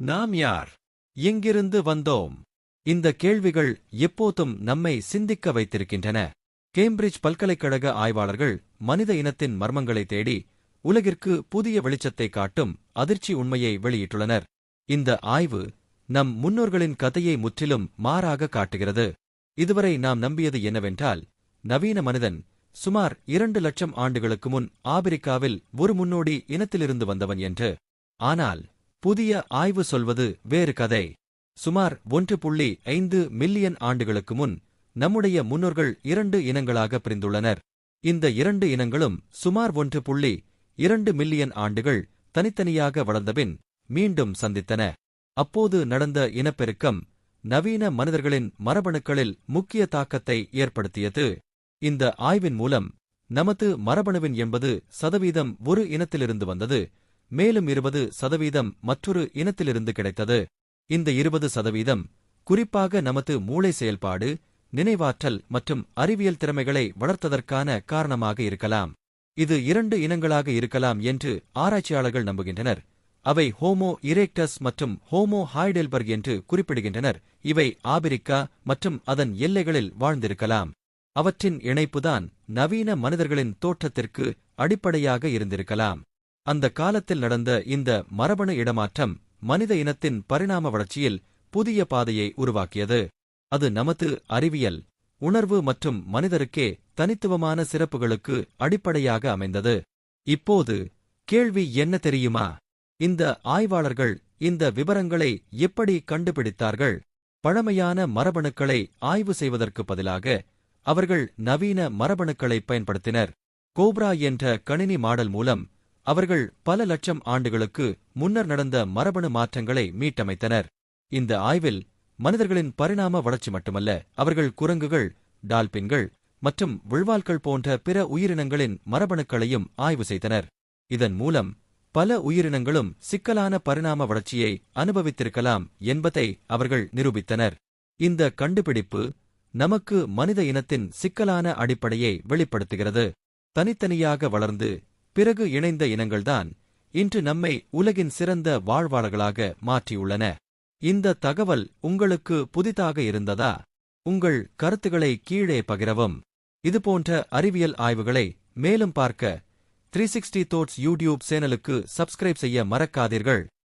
நாம் யார்? எங்கிருந்து வந்தோம்? இந்த கேள்விகள் எப்போதும் நம்மை சிந்திக்க வைத்திருக்கின்றன. கேம்பிரிட்ஜ் பல்கலைக்கழக ஆய்வாளர்கள் மனித இனத்தின் மர்மங்களை தேடி உலகிற்கு புதிய வெளிச்சத்தை காட்டும் அதிர்ச்சி உண்மையை வெளியிட்டுள்ளனர். இந்த ஆய்வு நம் முன்னோர்களின் கதையை முற்றிலும் மாறாக காட்டுகிறது. இதுவரை நாம் நம்பியது என்னவென்றால் நவீன மனிதன் சுமார் இரண்டு லட்சம் ஆண்டுகளுக்கு முன் ஆபிரிக்காவில் ஒரு முன்னோடி இனத்திலிருந்து வந்தவன் என்று. ஆனால் புதிய ஆய்வு சொல்வது வேறு கதை. சுமார் ஒன்று புள்ளி ஐந்து மில்லியன் ஆண்டுகளுக்கு முன் நம்முடைய முன்னோர்கள் இரண்டு இனங்களாக பிரிந்துள்ளனர். இந்த இரண்டு இனங்களும் சுமார் ஒன்று புள்ளி இரண்டு மில்லியன் ஆண்டுகள் தனித்தனியாக வளர்ந்தபின் மீண்டும் சந்தித்தன. அப்போது நடந்த இனப்பெருக்கம் நவீன மனிதர்களின் மரபணுக்களில் முக்கிய தாக்கத்தை ஏற்படுத்தியது. இந்த ஆய்வின் மூலம் நமது மரபணுவின் எண்பது சதவீதம் ஒரு இனத்திலிருந்து வந்தது. மேலும் இருபது சதவீதம் மற்றொரு இனத்திலிருந்து கிடைத்தது. இந்த இருபது சதவீதம் குறிப்பாக நமது மூளை செயல்பாடு நினைவாற்றல் மற்றும் அறிவியல் திறமைகளை வளர்த்ததற்கான காரணமாக இருக்கலாம். இது இரண்டு இனங்களாக இருக்கலாம் என்று ஆராய்ச்சியாளர்கள் நம்புகின்றனர். அவை ஹோமோ இரேக்டஸ் மற்றும் ஹோமோ ஹாய்டெல்பர்க் என்று குறிப்பிடுகின்றனர். இவை ஆபிரிக்கா மற்றும் அதன் எல்லைகளில் வாழ்ந்திருக்கலாம். அவற்றின் இணைப்புதான் நவீன மனிதர்களின் தோற்றத்திற்கு அடிப்படையாக இருந்திருக்கலாம். அந்த காலத்தில் நடந்த இந்த மரபணு இடமாற்றம் மனித இனத்தின் பரிணாம வளர்ச்சியில் புதிய பாதையை உருவாக்கியது. அது நமது அறிவியல் உணர்வு மற்றும் மனிதருக்கே தனித்துவமான சிறப்புகளுக்கு அடிப்படையாக அமைந்தது. இப்போது கேள்வி என்ன தெரியுமா? இந்த ஆய்வாளர்கள் இந்த விவரங்களை எப்படி கண்டுபிடித்தார்கள்? பழமையான மரபணுக்களை ஆய்வு செய்வதற்கு பதிலாக அவர்கள் நவீன மரபணுக்களை பயன்படுத்தினர். கோப்ரா என்ற கணினி மாடல் மூலம் அவர்கள் பல லட்சம் ஆண்டுகளுக்கு முன்னர் நடந்த மரபணு மாற்றங்களை மீட்டமைத்தனர். இந்த ஆய்வில் மனிதர்களின் பரிணாம வளர்ச்சி மட்டுமல்ல அவர்கள் குரங்குகள் டால்பின்கள் மற்றும் விழ்வாள்கள் போன்ற பிற உயிரினங்களின் மரபணுக்களையும் ஆய்வு செய்தனர். இதன் மூலம் பல உயிரினங்களும் சிக்கலான பரிணாம வளர்ச்சியை அனுபவித்திருக்கலாம் என்பதை அவர்கள் நிரூபித்தனர். இந்த கண்டுபிடிப்பு நமக்கு மனித இனத்தின் சிக்கலான அடிப்படையை வெளிப்படுத்துகிறது. தனித்தனியாக வளர்ந்து பிறகு இணைந்த இனங்கள்தான் இன்று நம்மை உலகின் சிறந்த வாழ்வாளர்களாக மாற்றியுள்ளன. இந்த தகவல் உங்களுக்கு புதிதாக இருந்ததா? உங்கள் கருத்துக்களை கீழே பகிரவும். இதுபோன்ற அறிவியல் ஆய்வுகளை மேலும் பார்க்க த்ரீ சிக்ஸ்டி தோட்ஸ் யூடியூப் சேனலுக்கு சப்ஸ்கிரைப் செய்ய மறக்காதீர்கள்.